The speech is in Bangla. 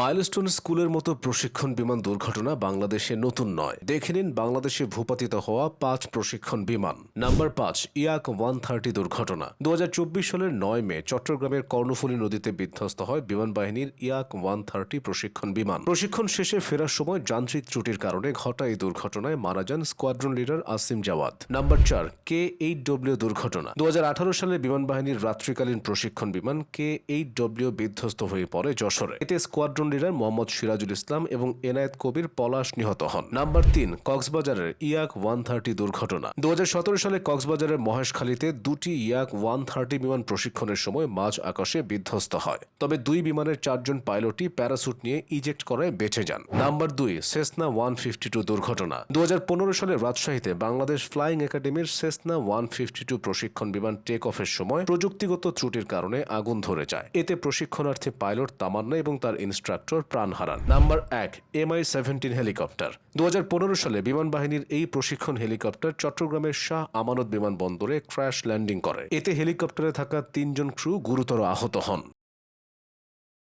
মাইলস্টোন স্কুলের মতো প্রশিক্ষণ বিমান দুর্ঘটনা বাংলাদেশে নতুন নয়। দেখে নিন বাংলাদেশে ভূপাতিত হওয়া পাঁচ প্রশিক্ষণ বিমান। নাম্বার পাঁচ, ইয়াক ওয়ান থার্টি দুর্ঘটনা। দু হাজার চব্বিশ সালের নয় মে চট্টগ্রামের কর্ণফুলী নদীতে বিধ্বস্ত হয় বিমান বাহিনীর ইয়াক ওয়ান থার্টি প্রশিক্ষণ বিমান। প্রশিক্ষণ শেষে ফেরার সময় যান্ত্রিক ত্রুটির কারণে ঘটা এই দুর্ঘটনায় মারা যান squadron leader Asim Jawad number চার, কে এইট ডব্লিউ দুর্ঘটনা। দু হাজার আঠারো সালে বিমান বাহিনীর রাত্রিকালীন প্রশিক্ষণ বিমান কে এইট ডব্লিউ বিধ্বস্ত হয়ে পড়ে যশোরে। এতে স্কোয়াড্রন লিডার মোহাম্মদ সিরাজুল ইসলাম এবং এনায়েত কবির পলাশ নিহত হন। নাম্বার তিন, কক্সবাজারের ইয়াক ওয়ান থার্টি দুর্ঘটনা। দুহাজার সতেরো সালে কক্সবাজারের মহেশখালীতে দুটি ইয়াক ওয়ান থার্টি বিমান প্রশিক্ষণের সময় মাঝ আকাশে বিধ্বস্ত হয়। তবে দুই বিমানের চারজন পাইলটই প্যারাসুট নিয়ে ইজেক্ট করায় বেঁচে যান। নাম্বার দুই, সেসনা ওয়ান ফিফটি টু দুর্ঘটনা। দুহাজার পনেরো সালে রাজশাহীতে বাংলাদেশ ফ্লাইং একাডেমির সেসনা ওয়ান ফিফটি টু প্রশিক্ষণ বিমান টেক অফের সময় প্রযুক্তিগত ত্রুটির কারণে আগুন ধরে যায়। এতে প্রশিক্ষণার্থী পাইলট তামান্না এবং তার ইনস্ট্রাক্টর প্রাণ হারান। নাম্বার এক এমআই সেভেন্টিন হেলিকপ্টার। দু হাজার পনেরো সালে বিমান বাহিনীর এই প্রশিক্ষণ হেলিকপ্টার চট্টগ্রামের শাহ আমানত বিমানবন্দরে ক্র্যাশ ল্যান্ডিং করে। এতে হেলিকপ্টারে থাকা তিনজন ক্রু গুরুতর আহত হন।